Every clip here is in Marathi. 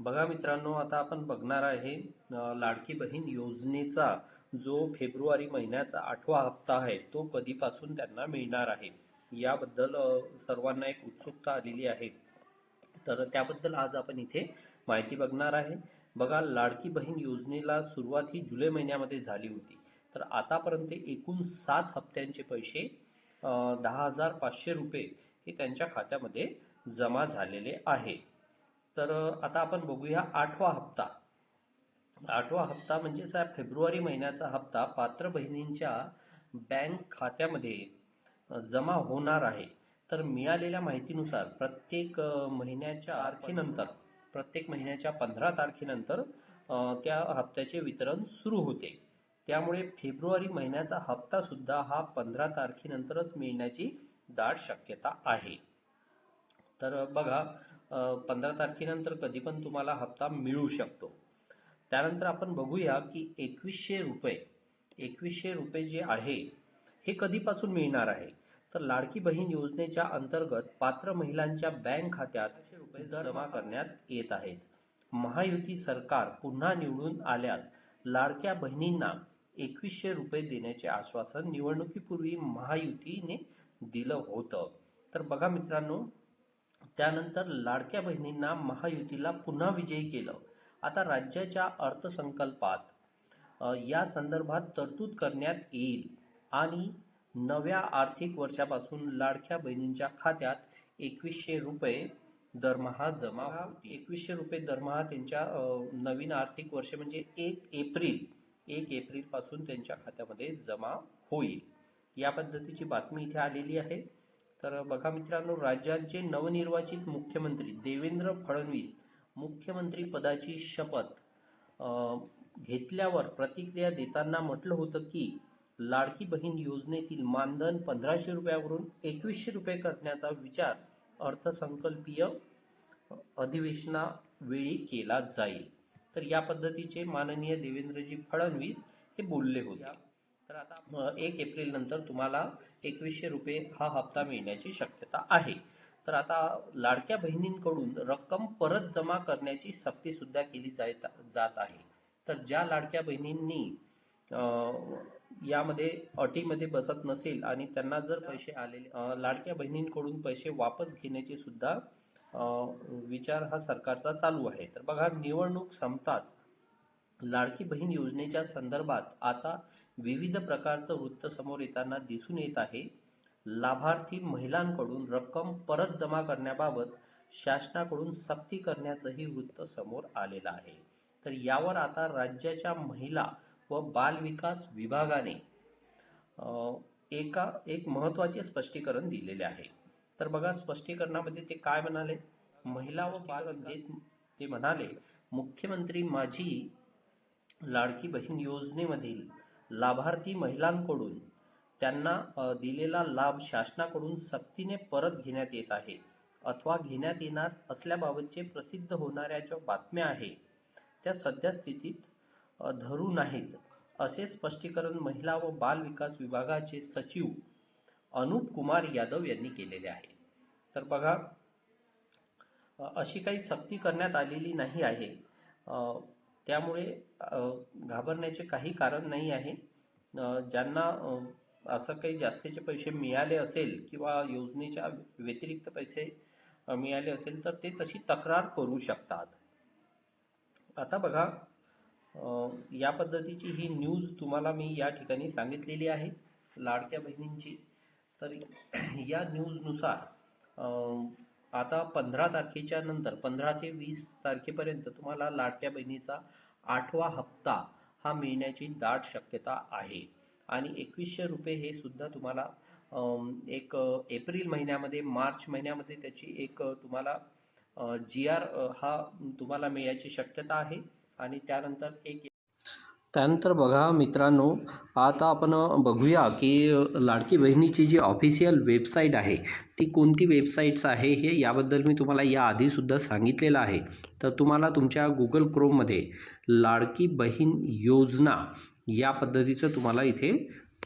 बघा मित्रांनो आता आपण बघणार आहे लाडकी बहीण योजनेचा जो फेब्रुवारी महिन्याचा आठवा हप्ता आहे तो कधीपासून त्यांना मिळणार आहे? याबद्दल सर्वांना एक उत्सुकता आलेली आहे. तर त्याबद्दल आज आपण इथे माहिती बघणार आहे. बघा लाडकी बहीण योजनेला सुरुवात ही जुलै महिन्यामध्ये झाली होती. तर आतापर्यंत एकूण सात हप्त्यांचे पैसे दहा हजार पाचशे रुपये हे त्यांच्या खात्यामध्ये जमा झालेले आहे तर आता आपण बघूया आठवा हप्ता. आठवा हप्ता म्हणजेच हा फेब्रुवारी महिन्याचा हप्ता पात्र बहिणींच्या बँक खात्यामध्ये जमा होणार आहे. तर मिळालेल्या माहितीनुसार प्रत्येक महिन्याच्या तारखेनंतर प्रत्येक महिन्याच्या पंधरा तारखेनंतर त्या हप्त्याचे वितरण सुरू होते. त्यामुळे फेब्रुवारी महिन्याचा हप्ता सुद्धा हा पंधरा तारखेनंतरच मिळण्याची दाट शक्यता आहे. तर बघा पंधरा तारखेनंतर कधी पण तुम्हाला हप्ता मिळू शकतो. त्यानंतर आपण बघूया की एकवीसशे रुपये एकवीसशे रुपये जे आहे हे कधीपासून मिळणार आहे? तर लाडकी बहीण योजनेच्या अंतर्गत पात्र महिलांच्या बँक खात्यात रुपये जमा करण्यात येत आहेत. महायुती सरकार पुन्हा निवडून आल्यास लाडक्या बहिणींना एकवीसशे रुपये देण्याचे आश्वासन निवडणुकीपूर्वी महायुतीने दिलं होतं. तर बघा मित्रांनो त्यानंतर लाडक्या बहिणींना महायुतीला पुन्हा विजयी केलं. आता राज्याच्या अर्थसंकल्पात या संदर्भात तरतूद करण्यात येईल. आणि नव्या आर्थिक वर्षापासून लाडक्या बहिणींच्या खात्यात एकवीसशे रुपये दरमहा जमा एकवीसशे रुपये दरमहा त्यांच्या नवीन आर्थिक वर्ष म्हणजे एक एप्रिल एक एप्रिलपासून त्यांच्या खात्यामध्ये जमा होईल. या पद्धतीची बातमी इथे आलेली आहे. तर बघा मित्रांनो राज्याचे नवनिर्वाचित मुख्यमंत्री देवेंद्र फडणवीस मुख्यमंत्री पदाची शपथ घेतल्यावर प्रतिक्रिया देताना म्हटलं होतं की लाडकी बहीण योजनेतील मानधन पंधराशे रुपयावरून एकवीसशे रुपये करण्याचा विचार अर्थसंकल्पीय अधिवेशनावेळी केला जाईल. तर या पद्धतीचे माननीय देवेंद्रजी फडणवीस हे बोलले होते. तर आता एक एप्रिल नंतर तुम्हाला एकवीसशे रुपये हा हप्ता मिळण्याची शक्यता आहे. तर आता लाडक्या बहिणींकडून रक्कम परत जमा करण्याची सक्ती सुद्धा केली जात जात आहे. तर ज्या लाडक्या बहिणींनी यामध्ये अटीमध्ये बसत नसेल आणि त्यांना जर पैसे आलेले लाडक्या बहिणींकडून पैसे वापस घेण्याचे सुद्धा विचार हा सरकारचा चालू आहे. तर बघा निवडणूक संपताच लाडकी बहीण योजनेच्या संदर्भात आता विविध प्रकारचं वृत्त समोर येताना दिसून येत आहे. लाभार्थी महिलांकडून रक्कम परत जमा करण्याबाबत शासनाकडून सक्ती करण्याचंही वृत्त समोर आलेलं आहे. तर यावर आता राज्याच्या महिला व बालविकास विभागाने एका एक महत्त्वाचे स्पष्टीकरण दिलेले आहे. तर बघा स्पष्टीकरणामध्ये ते काय म्हणाले? महिला व बाल म्हणजे ते म्हणाले मुख्यमंत्री माझी लाडकी बहीण योजनेमधील लाभार्थी महिलांकडून त्यांना दिलेला लाभ शासनाकडून सक्तीने परत घेण्यात येत आहे अथवा घेण्यात येणार असल्याबाबतचे प्रसिद्ध होणाऱ्या ज्या बातम्या आहे त्या सध्या स्थितीत धरू नाहीत. असे स्पष्टीकरण महिला व बाल विकास विभागाचे सचिव अनुप कुमार यादव यांनी केलेले आहे. तर बघा अशी काही सक्ती करण्यात आलेली नाही आहे. त्यामुळे घाबरण्याचे काही कारण नाही आहे. ज्यांना असं काही जास्तीचे पैसे मिळाले असेल किंवा योजनेच्या व्यतिरिक्त पैसे मिळाले असेल तर ते तशी तक्रार करू शकतात. आता बघा या पद्धतीची ही न्यूज तुम्हाला मी या ठिकाणी सांगितलेली आहे लाडक्या बहिणींची. तर या न्यूजनुसार आता पंधरा तारखेच्या नंतर पंधरा ते वीस तारखेपर्यंत तुम्हाला लाडक्या बहिणीचा आठवा हप्ता हा मिळण्याची दाट शक्यता आहे. आणि एकवीसशे रुपये हे सुद्धा तुम्हाला एक एप्रिल महिन्यामध्ये मार्च महिन्यामध्ये त्याची एक तुम्हाला जी आर हा तुम्हाला मिळायची शक्यता आहे. आणि त्यानंतर एक त्यानंतर बघा मित्रांनो आता आपण बघूया की लाडकी बहिणीची जी ऑफिशियल वेबसाईट आहे ती कोणती वेबसाईट्स आहे हे याबद्दल मी तुम्हाला याआधीसुद्धा सांगितलेलं आहे. तर तुम्हाला तुमच्या गुगल क्रोममध्ये लाडकी बहीण योजना या पद्धतीचं तुम्हाला इथे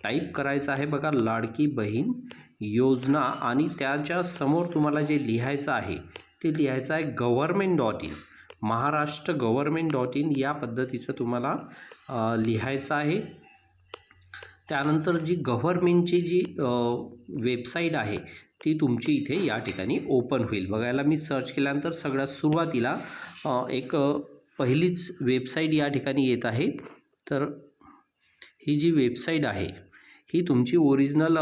टाईप करायचं आहे बघा लाडकी बहीण योजना. आणि त्याच्यासमोर तुम्हाला जे लिहायचं आहे ते लिहायचं आहे government dot in Maharashtra government dot in या पद्धतीचं तुम्हाला लिहायचं आहे. त्यानंतर जी गव्हर्मेंटची जी वेबसाईट आहे ती तुमची इथे या ठिकाणी ओपन होईल. बघायला मी सर्च केल्यानंतर सगळ्यात सुरुवातीला एक पहिलीच वेबसाईट या ठिकाणी येत आहे. तर ही जी वेबसाईट आहे ही तुमची ओरिजिनल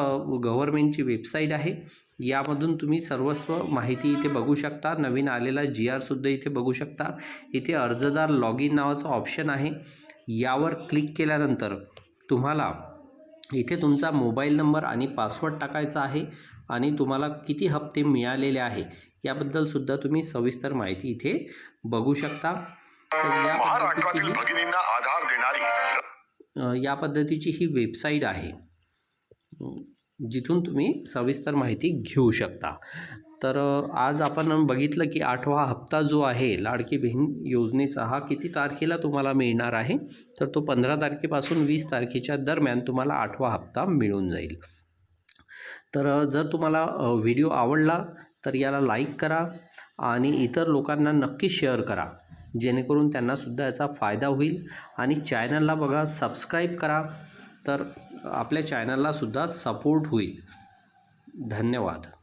गव्हर्मेंटची वेबसाईट आहे. यामधून तुम्ही सर्वस्व माहिती इथे बघू शकता. नवीन आलेला जी आरसुद्धा इथे बघू शकता. इथे अर्जदार लॉग इन नावाचं ऑप्शन आहे. यावर क्लिक केल्यानंतर तुम्हाला इथे तुमचा मोबाईल नंबर आणि पासवर्ड टाकायचा आहे आणि तुम्हाला किती हप्ते मिळालेले आहे याबद्दल सुद्धा तुम्ही सविस्तर माहिती इथे बघू शकता. या पद्धतीची ही- ही वेबसाईट आहे. जिथून तुम्ही सविस्तर माहिती घेऊ शकता. तर आज आपण बघितलं की आठवा हप्ता जो आहे लाडकी बहीण योजनेचा हा किती तारखेला तुम्हाला मिळणार आहे? तर तो पंधरा तारखेपासून वीस तारखेच्या दरम्यान तुम्हाला आठवा हप्ता मिळून जाईल. तर जर तुम्हाला व्हिडिओ आवडला तर याला लाईक करा आणि इतर लोकांना नक्की शेअर करा. जेणेकरून त्यांनासुद्धा याचा फायदा होईल. आणि चॅनलला बघा सबस्क्राईब करा. तर आपल्या चॅनललासुद्धा सपोर्ट होईल. धन्यवाद.